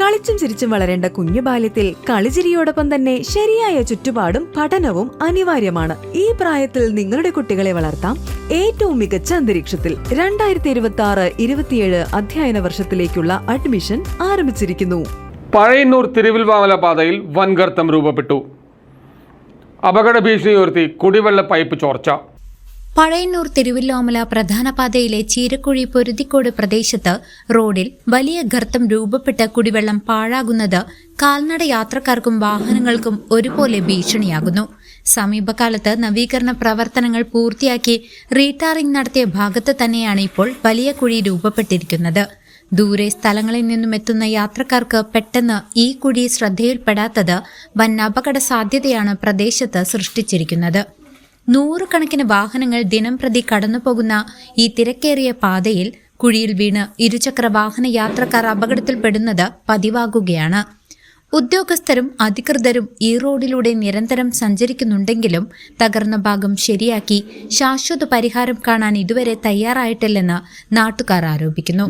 കളിച്ചും ചിരിച്ചും വളരേണ്ട കുഞ്ഞു ബാല്യത്തിൽ കളിചിരിയോടൊപ്പം തന്നെ ശരിയായ ചുറ്റുപാടും പഠനവും അനിവാര്യമാണ്. ഈ പ്രായത്തിൽ നിങ്ങളുടെ കുട്ടികളെ വളർത്താം. ഏറ്റവും മികച്ച അന്തരീക്ഷത്തിൽ രണ്ടായിരത്തി ഇരുപത്തി ആറ് ഇരുപത്തിയേഴ് അധ്യയന വർഷത്തിലേക്കുള്ള അഡ്മിഷൻ ആരംഭിച്ചിരിക്കുന്നു. പഴയന്നൂർ തിരുവിൽവാമല പാതയിൽ വൻകർത്തം രൂപപ്പെട്ടു. അപകട ഭീഷണി ഉയർത്തി കുടിവെള്ള പൈപ്പ് ചോർച്ച. പഴയന്നൂർ തിരുവില്ലോമല പ്രധാന പാതയിലെ ചീരക്കുഴി പൊരുതിക്കോട് പ്രദേശത്ത് റോഡിൽ വലിയ ഗർത്തം രൂപപ്പെട്ട കുടിവെള്ളം പാഴാകുന്നത് കാൽനട യാത്രക്കാർക്കും വാഹനങ്ങൾക്കും ഒരുപോലെ ഭീഷണിയാകുന്നു. സമീപകാലത്ത് നവീകരണ പ്രവർത്തനങ്ങൾ പൂർത്തിയാക്കി റീടാറിംഗ് നടത്തിയ ഭാഗത്ത് തന്നെയാണ് ഇപ്പോൾ വലിയ കുഴി രൂപപ്പെട്ടിരിക്കുന്നത്. ദൂരെ സ്ഥലങ്ങളിൽ നിന്നും എത്തുന്ന യാത്രക്കാർക്ക് പെട്ടെന്ന് ഈ കുഴി ശ്രദ്ധയിൽപ്പെടാത്തത് വൻ അപകട സാധ്യതയാണ് പ്രദേശത്ത് സൃഷ്ടിച്ചിരിക്കുന്നത്. നൂറുകണക്കിന് വാഹനങ്ങൾ ദിനം പ്രതി കടന്നുപോകുന്ന ഈ തിരക്കേറിയ പാതയിൽ കുഴിയിൽ വീണ് ഇരുചക്ര വാഹന യാത്രക്കാർ അപകടത്തിൽപ്പെടുന്നത് പതിവാകുകയാണ്. ഉദ്യോഗസ്ഥരും അധികൃതരും ഈ റോഡിലൂടെ നിരന്തരം സഞ്ചരിക്കുന്നുണ്ടെങ്കിലും തകർന്ന ഭാഗം ശരിയാക്കി ശാശ്വത പരിഹാരം കാണാൻ ഇതുവരെ തയ്യാറായിട്ടില്ലെന്ന് നാട്ടുകാർ ആരോപിക്കുന്നു.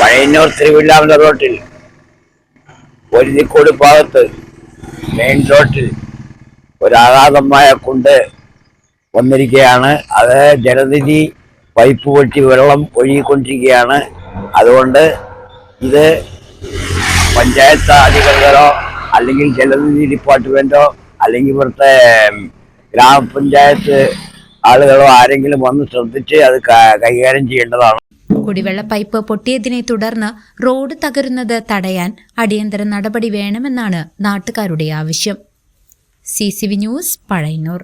പഴയന്നൂർ തിരുവില്ലാമല റോട്ടിൽ പൊരുതിക്കോട് ഭാഗത്ത് മെയിൻ റോട്ടിൽ ഒരാഘാതമായ കൊണ്ട് വന്നിരിക്കുകയാണ്. അത് ജലനിധി പൈപ്പ് പൊട്ടി വെള്ളം ഒഴുകിക്കൊണ്ടിരിക്കുകയാണ്. അതുകൊണ്ട് ഇത് പഞ്ചായത്ത് അധികൃതരോ അല്ലെങ്കിൽ ജലനിധി ഡിപ്പാർട്ട്മെന്റോ അല്ലെങ്കിൽ ഇവിടുത്തെ ഗ്രാമപഞ്ചായത്ത് ആളുകളോ ആരെങ്കിലും വന്ന് ശ്രദ്ധിച്ച് അത് കൈകാര്യം ചെയ്യേണ്ടതാണ്. കുടിവെള്ള പൈപ്പ് പൊട്ടിയതിനെ തുടർന്ന് റോഡ് തകരുന്നത് തടയാൻ അടിയന്തര നടപടി വേണമെന്നാണ് നാട്ടുകാരുടെ ആവശ്യം. C C V news Pazhayannur